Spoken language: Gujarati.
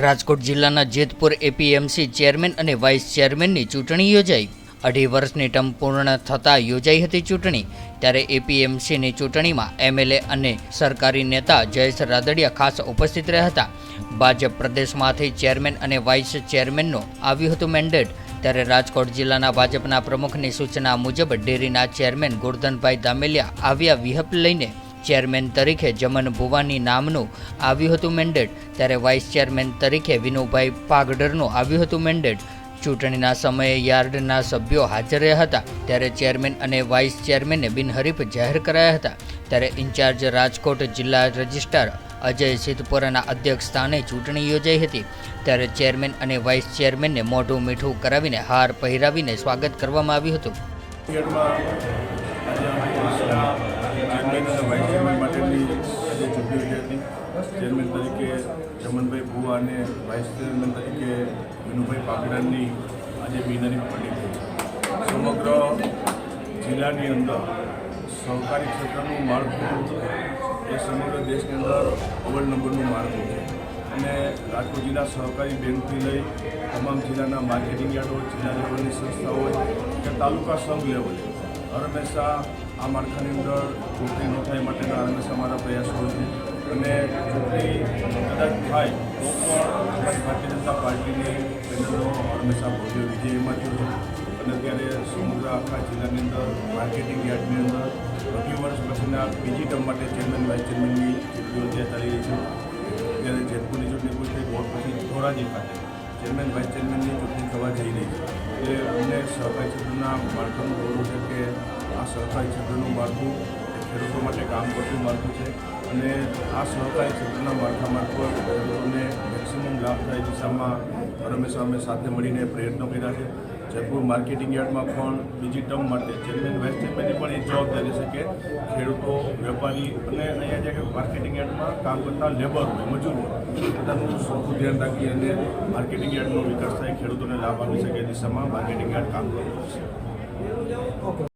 રાજકોટ જિલ્લાના જેતપુર એપીએમસી ચેરમેન અને વાઇસ ચેરમેનની ચૂંટણી યોજાઈ. અઢી વર્ષની ટર્મ પૂર્ણ થતાં યોજાઈ હતી ચૂંટણી. ત્યારે એપીએમસીની ચૂંટણીમાં એમએલએ અને સરકારી નેતા જયેશ રાદડિયા ખાસ ઉપસ્થિત રહ્યા હતા. ભાજપ પ્રદેશમાંથી ચેરમેન અને વાઇસ ચેરમેનનો આવ્યું હતું મેન્ડેટ. ત્યારે રાજકોટ જિલ્લાના ભાજપના પ્રમુખની સૂચના મુજબ ડેરીના ચેરમેન ગોરધનભાઈ દામેલિયા આવ્યા વિહપ લઈને ચેરમેન તરીકે જમન ભુવાની નામનું આવ્યું હતું મેન્ડેટ. ત્યારે વાઇસ ચેરમેન તરીકે વિનુભાઈ પાગડરનું આવ્યું હતું મેન્ડેટ. ચૂંટણીના સમયે યાર્ડના સભ્યો હાજર રહ્યા હતા. ત્યારે ચેરમેન અને વાઇસ ચેરમેનને બિનહરીફ જાહેર કરાયા હતા. ત્યારે ઇન્ચાર્જ રાજકોટ જિલ્લા રજિસ્ટ્રાર અજય સિદ્ધપુરાના અધ્યક્ષ સ્થાને ચૂંટણી યોજાઈ હતી. ત્યારે ચેરમેન અને વાઇસ ચેરમેનને મોઢું મીઠું કરાવીને હાર પહેરાવીને સ્વાગત કરવામાં આવ્યું હતું. ચેરમેન તરીકે રમણભાઈ ભુવા અને વાઇસ ચેરમેન તરીકે વિનુભાઈ પાકડાની આજે બિનરી પડી છે. સમગ્ર જિલ્લાની અંદર સહકારી ક્ષેત્રનું માળખું એ સમગ્ર દેશની અંદર અવ્વલ નંબરનું માળખું છે અને રાજકોટ જિલ્લા સહકારી બેંકથી લઈ તમામ જિલ્લાના માર્કેટિંગ યાર્ડો, જિલ્લા લેવલની સંસ્થાઓ હોય કે તાલુકા સંઘ લેવલે, હર હંમેશા આ માળખાની અંદર પૂર્તિ ન થાય માટેના હર હંમેશા અમારા પ્રયાસો હોય છે. અને ચૂંટણી કદાચ થાય, તો પણ ભારતીય જનતા પાર્ટીની હર હંમેશા ભવ્ય વિજય એમાં થયો અને અત્યારે સમગ્ર આખા જિલ્લાની અંદર માર્કેટિંગ યાર્ડની અંદર અઢી વર્ષ પછીના બીજી ટર્મ માટે ચેરમેન, વાઇસ ચેરમેનની ચૂંટણીઓ ત્યાં ચાલી રહી છે. ત્યારે જેતપુરની ચૂંટણી થઈ વોર્ડ પછી ધોરાજી ખાતે ચેરમેન, વાઇસ ચેરમેનની ચૂંટણી થવા જઈ રહી છે. એટલે અમને સહકારી ક્ષેત્રના માળખાનું ગૌરવ છે કે આ સહકારી ક્ષેત્રનું માળખું ખેડૂતો માટે કામ કરતું માળખું છે અને આ સહકારી ક્ષેત્રના માળખામાં પર ખેડૂતોને મેક્સિમમ લાભ થાય દિશામાં હંમેશા અમે સાથે મળીને પ્રયત્નો કર્યા છે. જયપુર માર્કેટિંગ યાર્ડમાં પણ બીજી ટર્મ માટે ચેરમેન વાઇસ ચેરમેનની પણ એ જવાબદારી છે કે ખેડૂતો, વેપારી અને અહીંયા જે માર્કેટિંગ યાર્ડમાં કામ કરતા લેબર મજૂર બધાનું સરખું ધ્યાન રાખી અને માર્કેટિંગ યાર્ડનો વિકાસ થાય, ખેડૂતોને લાભ આપી શકે દિશામાં માર્કેટિંગ યાર્ડ કામ કરવું પડશે